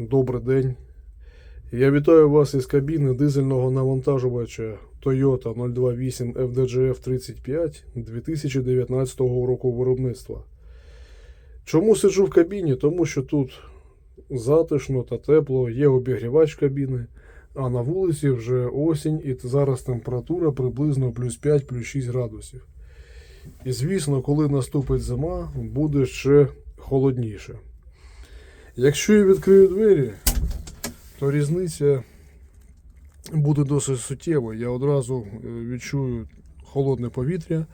Добрий день. Я вітаю вас із кабіни дизельного навантажувача Toyota 028 FDGF 35 2019 року виробництва. Чому сиджу в кабіні? Тому що тут затишно та тепло, є обігрівач кабіни, а на вулиці вже осінь і зараз температура приблизно плюс 5, плюс 6 градусів. І звісно, коли наступить зима, буде ще холодніше. Якщо я відкрию двері, то різниця буде досить суттєвою. Я одразу е, відчую холодне повітря.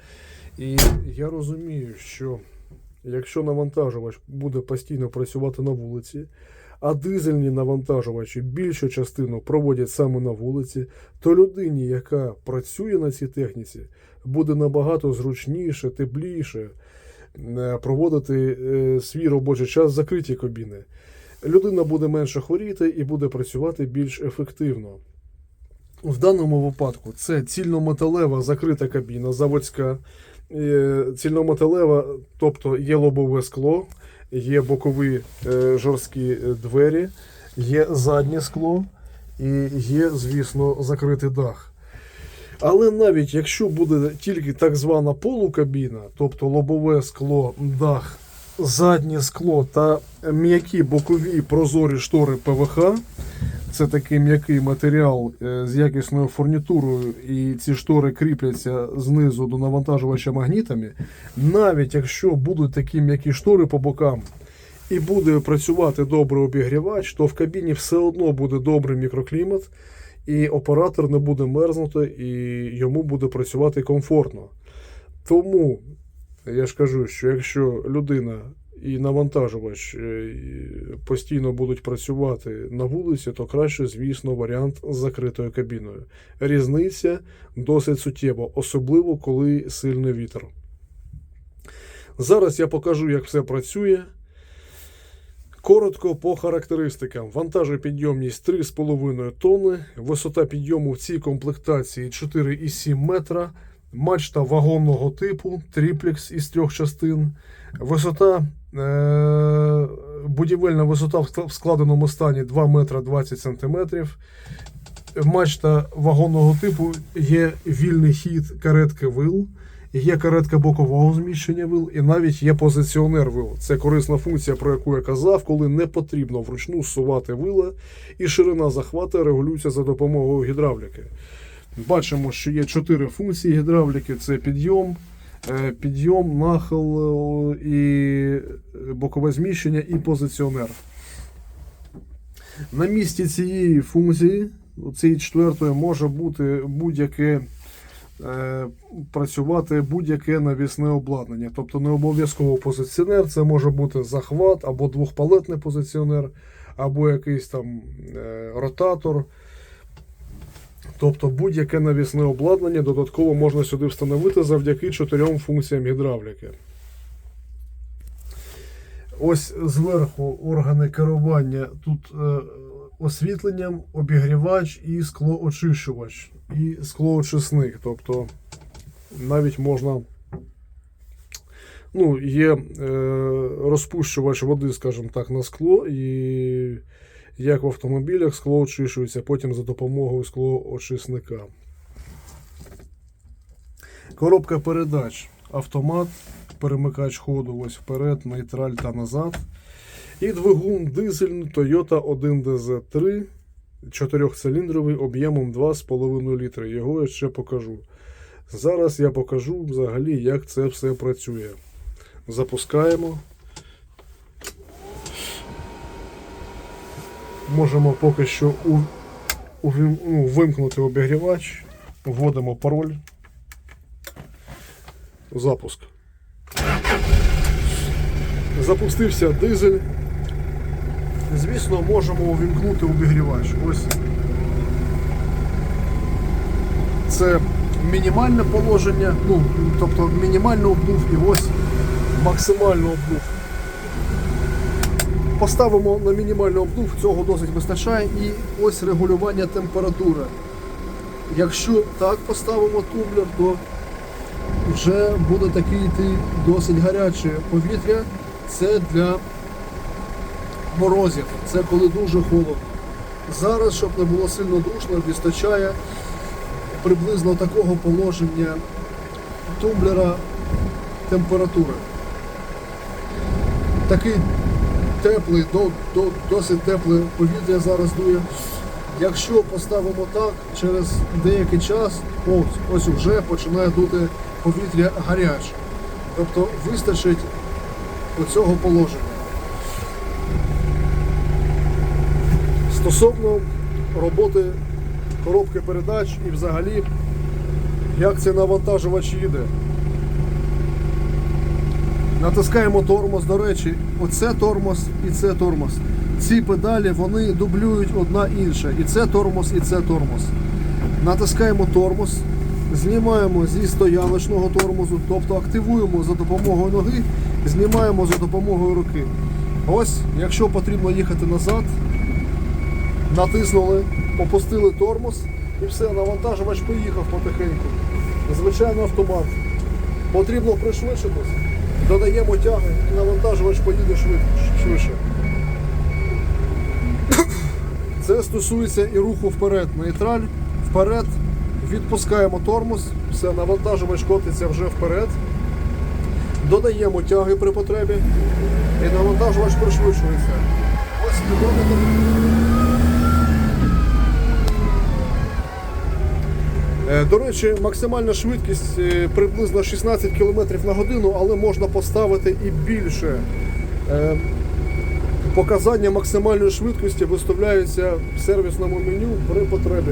І я розумію, що якщо навантажувач буде постійно працювати на вулиці, а дизельні навантажувачі більшу частину проводять саме на вулиці, то людині, яка працює на цій техніці, буде набагато зручніше, тепліше проводити е, свій робочий час в закритій кабіни. Людина буде менше хворіти і буде працювати більш ефективно. В даному випадку це цільнометалева закрита кабіна заводська. Е, Цільнометалева, тобто є лобове скло, є бокові е, жорсткі двері, є заднє скло і є, звісно, закритий дах. Але навіть якщо буде тільки так звана полукабіна, тобто лобове скло, дах, заднє скло та м'які бокові прозорі штори ПВХ, це такий м'який матеріал е, з якісною фурнітурою, і ці штори кріпляться знизу до навантажувача магнітами. Навіть якщо будуть такі м'які штори по бокам, і буде працювати добрий обігрівач, то в кабіні все одно буде добрий мікроклімат, і оператор не буде мерзнути, і йому буде працювати комфортно. Тому я ж кажу, що якщо людина і навантажувач е, постійно будуть працювати на вулиці, то краще, звісно, варіант з закритою кабіною. Різниця досить суттєва, особливо коли сильний вітер. Зараз я покажу, як все працює. Коротко по характеристикам. Вантажопідйомність 3,5 тонни, висота підйому в цій комплектації 4,7 метра, мачта вагонного типу, триплекс із трьох частин, висота, е- будівельна висота в складеному стані 2 метра 20 сантиметрів. Мачта вагонного типу є вільний хід каретки вил. Є каретка бокового зміщення вил, і навіть є позиціонер вил. Це корисна функція, про яку я казав, коли не потрібно вручну сувати вила, і ширина захвата регулюється за допомогою гідравліки. Бачимо, що є чотири функції гідравліки: це підйом, е, підйом, нахил і бокове зміщення, і позиціонер. На місці цієї функції, цієї четвертої, може бути будь-яке е, працювати будь-яке навісне обладнання. Тобто не обов'язково позиціонер, це може бути захват або двохпалетний позиціонер, або якийсь там е, ротатор. Тобто будь-яке навісне обладнання додатково можна сюди встановити завдяки чотирьом функціям гідравліки. Ось зверху органи керування тут е, освітленням, обігрівач і склоочищувач, і склоочисник. Тобто навіть можна. Ну, є е, розпущувач води, скажімо так, на скло, і як в автомобілях скло очищується потім за допомогою склоочисника. Коробка передач, автомат, перемикач ходу ось вперед, нейтраль та назад. І двигун дизельний Toyota 1DZ3 чотирьохциліндровий об'ємом 2,5 літри. Його я ще покажу. Зараз я покажу взагалі, як це все працює. Запускаємо. Можемо поки що у, увім- ну, вимкнути обігрівач, вводимо пароль. Запуск. Запустився дизель. Звісно, можемо увімкнути обігрівач. Ось. Це мінімальне положення, ну, тобто мінімально обдув і ось максимально обдув. Поставимо на мінімальний обдув, цього досить вистачає. І ось регулювання температури. Якщо так поставимо тумблер, то вже буде таке йти досить гаряче повітря. Це для морозів, це коли дуже холодно. Зараз, щоб не було сильно душно, вистачає приблизно такого положення тумблера температури. Такий теплий, до, до, досить тепле повітря зараз дує. Якщо поставимо так, через деякий час, ось, ось вже починає дути повітря гаряче. Тобто вистачить оцього положення. Стосовно роботи коробки передач і взагалі, як цей навантажувач їде. Натискаємо тормоз, до речі, оце тормоз і це тормоз. Ці педалі вони дублюють одна інша. І це тормоз, і це тормоз. Натискаємо тормоз, знімаємо зі стояночного тормозу, тобто активуємо за допомогою ноги, знімаємо за допомогою руки. Ось, якщо потрібно їхати назад, натиснули, опустили тормоз і все, навантажувач поїхав потихеньку. Звичайно, автомат. Потрібно пришвидшитись, додаємо тяги, і навантажувач поїде швидше. Це стосується і руху вперед. Нейтраль, вперед, відпускаємо тормоз, все, навантажувач котиться вже вперед. Додаємо тяги при потребі і навантажувач пришвидшується. Ось спідометр. До речі, максимальна швидкість е, приблизно 16 км на годину, але можна поставити і більше. Е, Показання максимальної швидкості виставляються в сервісному меню при потребі.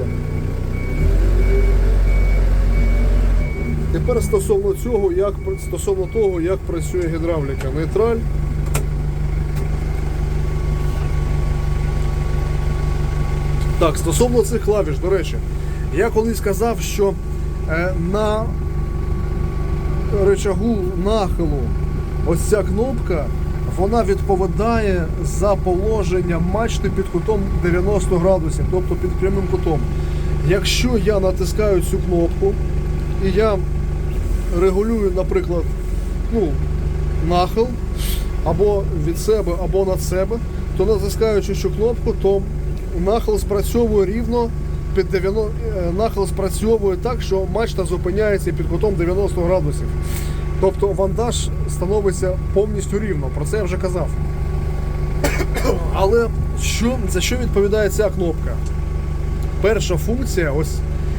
Тепер стосовно цього, як стосовно того, як працює гідравліка. Нейтраль. Так, стосовно цих клавіш, до речі, я колись сказав, що е, на речагу нахилу ось ця кнопка, вона відповідає за положення мачти під кутом 90 градусів, тобто під прямим кутом. Якщо я натискаю цю кнопку і я регулюю, наприклад, ну, нахил або від себе, або над себе, то натискаючи цю кнопку, то нахил спрацьовує рівно під 90, е, нахил спрацьовує так, що мачта зупиняється під кутом 90 градусів. Тобто вантаж становиться повністю рівно. Про це я вже казав. Але що, за що відповідає ця кнопка? Перша функція, ось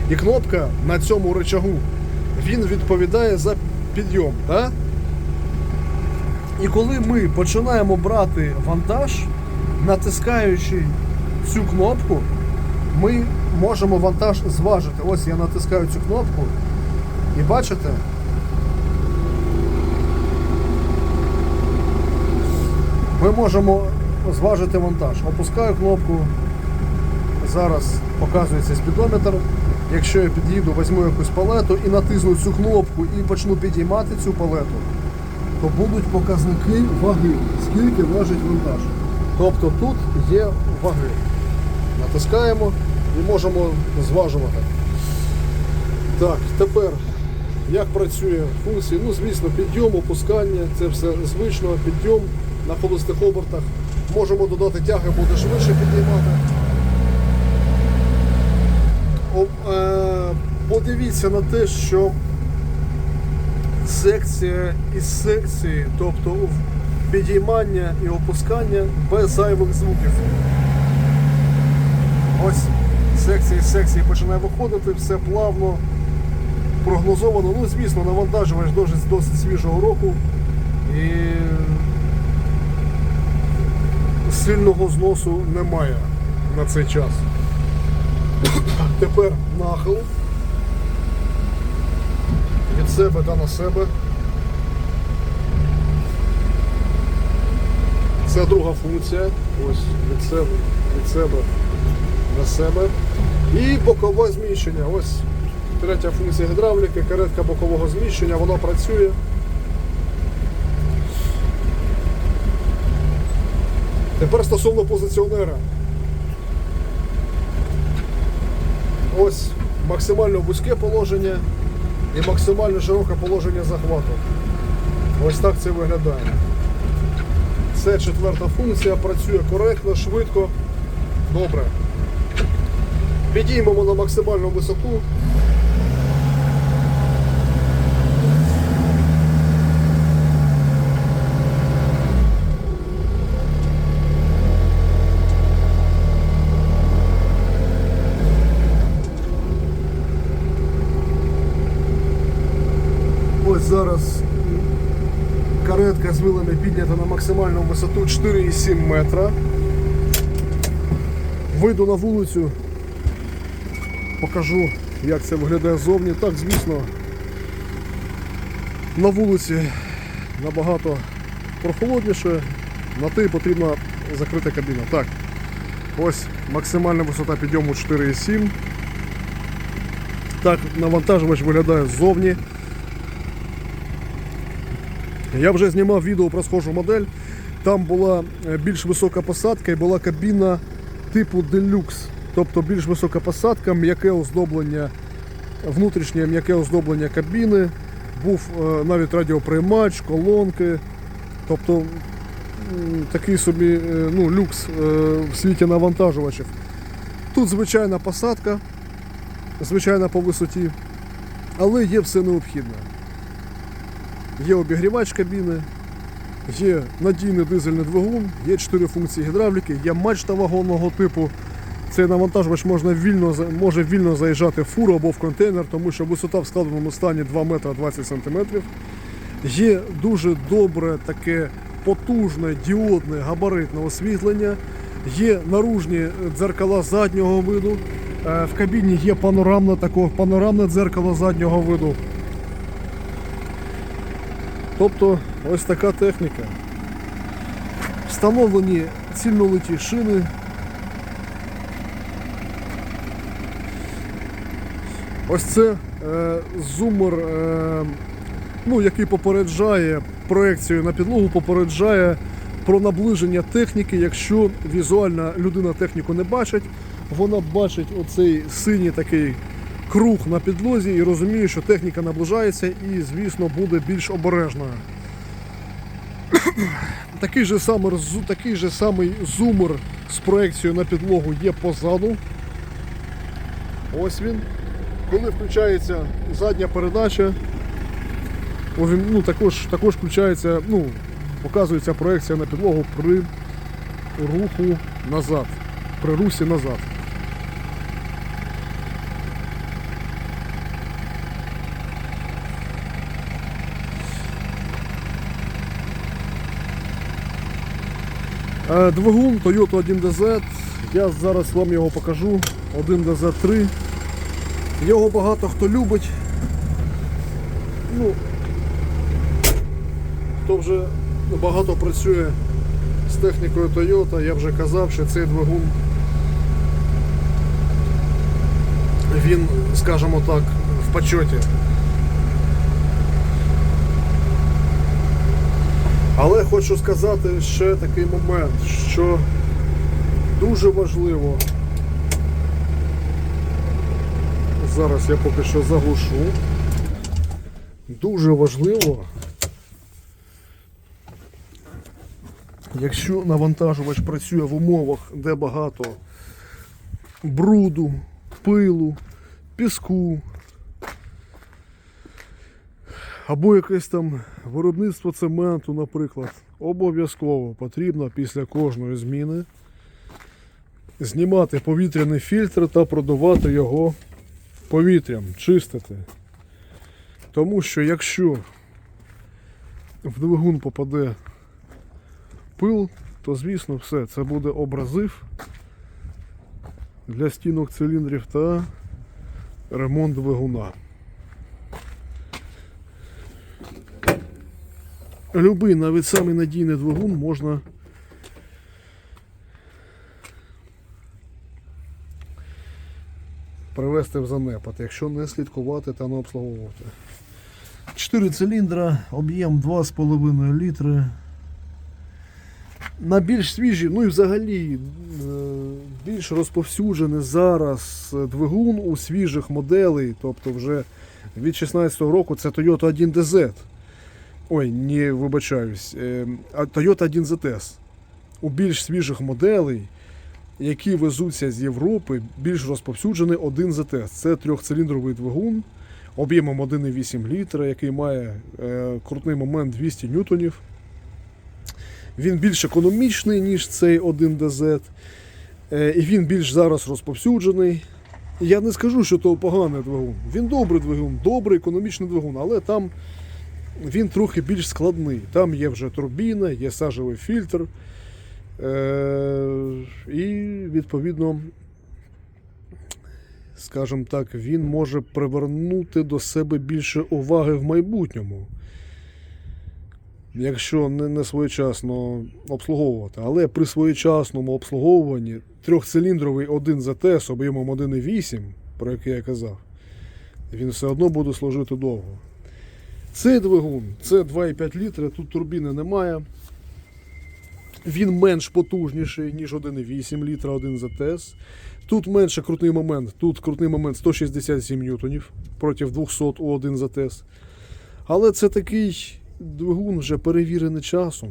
і кнопка на цьому рычагу, він відповідає за підйом. Да? І коли ми починаємо брати вантаж, натискаючи цю кнопку, ми можемо вантаж зважити. Ось я натискаю цю кнопку, і бачите, ми можемо зважити вантаж. Опускаю кнопку. Зараз показується спідометр. Якщо я під'їду, візьму якусь палету і натисну цю кнопку і почну підіймати цю палету, то будуть показники ваги, скільки важить вантаж. Тобто тут є ваги. Натискаємо і можемо зважувати. Так, тепер як працює функція? Ну, звісно, підйом, опускання, це все звично, підйом на холостих обертах. Можемо додати тяги, буде швидше підіймати. О, е, подивіться на те, що секція із секції, тобто підіймання і опускання без зайвих звуків. Ось секція із секції починає виходити, все плавно, прогнозовано. Ну, звісно, навантажувач досить, досить свіжого року і сильного зносу немає на цей час. Тепер нахил від себе та на себе. Це друга функція. Ось від себе, від себе на себе. І бокове зміщення. Ось третя функція гідравліки, каретка бокового зміщення, вона працює. Тепер стосовно позиціонера. Ось максимально вузьке положення і максимально широке положення захвату. Ось так це виглядає. Це четверта функція, працює коректно, швидко. Добре. Підіймемо на максимальну висоту. Ось зараз каретка з вилами піднята на максимальну висоту 4,7 метра. Вийду на вулицю, покажу, як це виглядає ззовні. Так, звісно, на вулиці набагато прохолодніше, на те потрібна закрита кабіна. Так, ось максимальна висота підйому 4,7. Так, навантажувач виглядає ззовні. Я вже знімав відео про схожу модель. Там була е, більш висока посадка і була кабіна типу делюкс. Тобто більш висока посадка, м'яке оздоблення, внутрішнє м'яке оздоблення кабіни, був е, навіть радіоприймач, колонки. Тобто такий собі е, ну, люкс е, в світі навантажувачів. Тут звичайна посадка, звичайна по висоті, але є все необхідне. Є обігрівач кабіни, є надійний дизельний двигун, є 4 функції гідравліки, є мачта вагонного типу. Цей навантажувач можна вільно, може вільно заїжджати в фуру або в контейнер, тому що висота в складеному стані 2 метри 20 сантиметрів. Є дуже добре таке потужне діодне габаритне освітлення. Є наружні дзеркала заднього виду. Е, В кабіні є панорамне, такого, панорамне дзеркало заднього виду. Тобто ось така техніка. Встановлені цільнолиті шини. Ось це е, зумер, е, ну, який попереджає проекцію на підлогу, попереджає про наближення техніки. Якщо візуальна людина техніку не бачить, вона бачить оцей синій такий круг на підлозі і розуміє, що техніка наближається і, звісно, буде більш обережною. Такий же самий, такий же самий зумер з проекцією на підлогу є позаду. Ось він. Коли включається задня передача, ну, також, також включається, ну, показується проекція на підлогу при руху назад. При русі назад. Е, Двигун Toyota 1DZ. Я зараз вам його покажу. 1DZ3. Його багато хто любить. Ну, хто вже багато працює з технікою Toyota, я вже казав, що цей двигун він, скажімо так, в почоті. Але хочу сказати ще такий момент, що дуже важливо. Зараз я поки що заглушу. Дуже важливо, якщо навантажувач працює в умовах, де багато бруду, пилу, піску, або якесь там виробництво цементу, наприклад, обов'язково потрібно після кожної зміни знімати повітряний фільтр та продувати його повітрям, чистити. Тому що якщо в двигун попаде пил, то звісно все, це буде образив для стінок циліндрів та ремонт двигуна. Любий, навіть самий надійний двигун можна привести в занепад, якщо не слідкувати та не обслуговувати. 4 циліндра, об'єм 2,5 літри. На більш свіжі, ну і взагалі е, більш розповсюджений зараз двигун у свіжих моделей, тобто вже від 16-го року це Toyota 1DZ. Ой, не вибачаюсь. е, Toyota 1 ZS. У більш свіжих моделей, які везуться з Європи, більш розповсюджений 1 ZS. Це трьохциліндровий двигун об'ємом 1,8 літра, який має е, крутний момент 200 ньютонів. Він більш економічний, ніж цей 1 DZ. Е, і він більш зараз розповсюджений. Я не скажу, що то поганий двигун. Він добрий двигун, добрий економічний двигун, але там він трохи більш складний. Там є вже турбіна, є сажевий фільтр. Е- і відповідно, скажімо так, він може привернути до себе більше уваги в майбутньому. Якщо не, не своєчасно обслуговувати, але при своєчасному обслуговуванні трьохциліндровий 1 ЗТС об'ємом 1,8, про який я казав, він все одно буде служити довго. Цей двигун це 2,5 літра, тут турбіни немає. Він менш потужніший, ніж 1,8 літра 1 ЗТС. Тут менше крутний момент. Тут крутний момент 167 ньютонів проти 200 у 1 ЗТС. Але це такий двигун вже перевірений часом.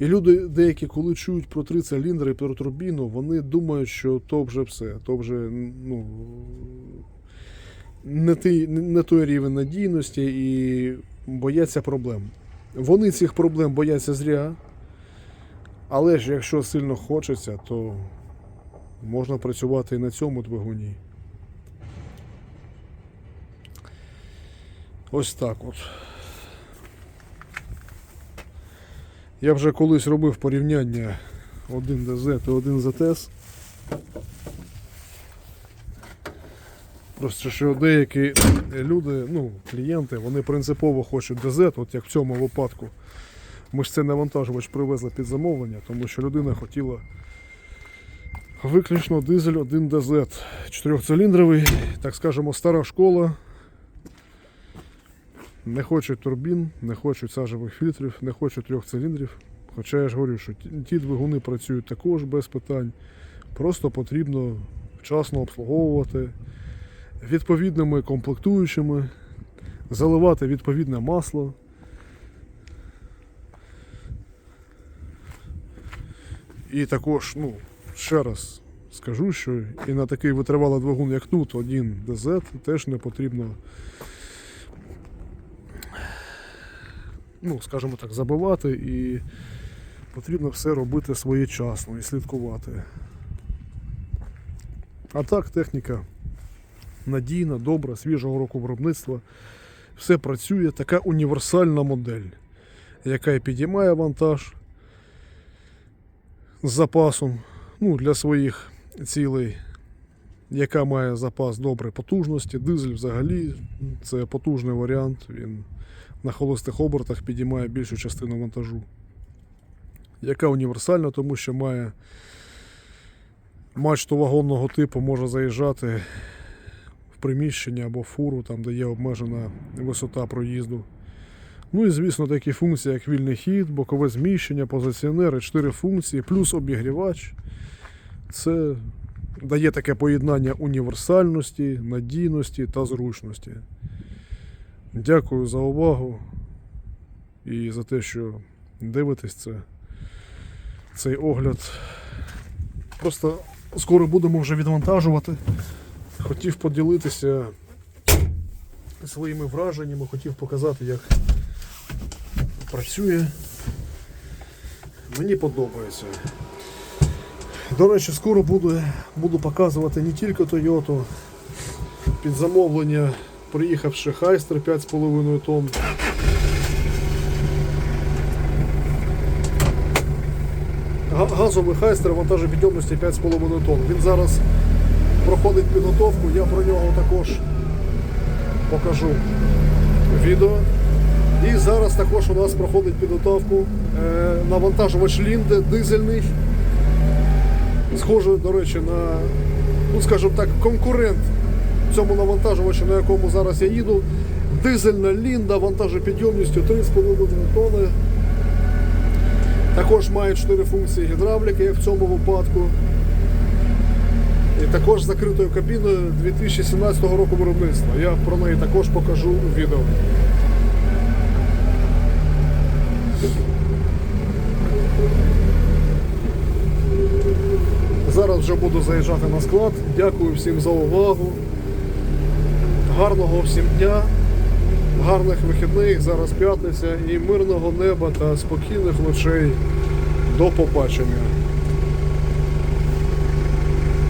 І люди деякі, коли чують про три циліндри і про турбіну, вони думають, що то вже все, то вже ну, не, той, не той рівень надійності і бояться проблем. Вони цих проблем бояться зря. Але ж якщо сильно хочеться, то можна працювати і на цьому двигуні. Ось так от. Я вже колись робив порівняння 1 ДЗ та 1 ЗТС. Просто що деякі люди, ну, клієнти, вони принципово хочуть ДЗ, от як в цьому випадку. Ми ж це навантажувач привезли під замовлення, тому що людина хотіла виключно дизель 1 ДЗ. Чотирьохциліндровий, так скажемо, стара школа. Не хочуть турбін, не хочуть сажевих фільтрів, не хочуть трьох циліндрів. Хоча я ж говорю, що ті двигуни працюють також без питань. Просто потрібно вчасно обслуговувати відповідними комплектуючими, заливати відповідне масло. І також, ну, ще раз скажу, що і на такий витривалий двигун, як тут, один ДЗ, теж не потрібно ну, скажімо так, забивати і потрібно все робити своєчасно і слідкувати. А так, техніка надійна, добра, свіжого року виробництва. Все працює, така універсальна модель, яка і підіймає вантаж з запасом ну, для своїх цілей, яка має запас доброї потужності. Дизель взагалі це потужний варіант. Він на холостих обертах підіймає більшу частину вантажу. Яка універсальна, тому що має мачту вагонного типу, може заїжджати в приміщення або фуру, там, де є обмежена висота проїзду. Ну і, звісно, такі функції, як вільний хід, бокове зміщення, позиціонери, 4 функції, плюс обігрівач. Це дає таке поєднання універсальності, надійності та зручності. Дякую за увагу і за те, що дивитесь це, цей огляд. Просто скоро будемо вже відвантажувати. Хотів поділитися своїми враженнями, хотів показати, як працює. Мені подобається. До речі, скоро буду, буду показувати не тільки Toyota під замовлення приїхавши Хайстер 5,5 тонн. Газовий хайстер вантажопідйомності 5,5 тонн. Він зараз проходить підготовку, я про нього також покажу відео. І зараз також у нас проходить підготовку е, навантажувач Лінде дизельний. Схоже, до речі, на, ну скажімо так, конкурент цьому навантажувачу, на якому зараз я їду. Дизельна лінда вантажопідйомністю 3,5 тонни. Також має 4 функції гідравліки, як в цьому випадку. І також з закритою кабіною 2017 року виробництва. Я про неї також покажу у відео. Зараз вже буду заїжджати на склад. Дякую всім за увагу. Гарного всім дня, гарних вихідних, зараз п'ятниця і мирного неба та спокійних ночей. До побачення.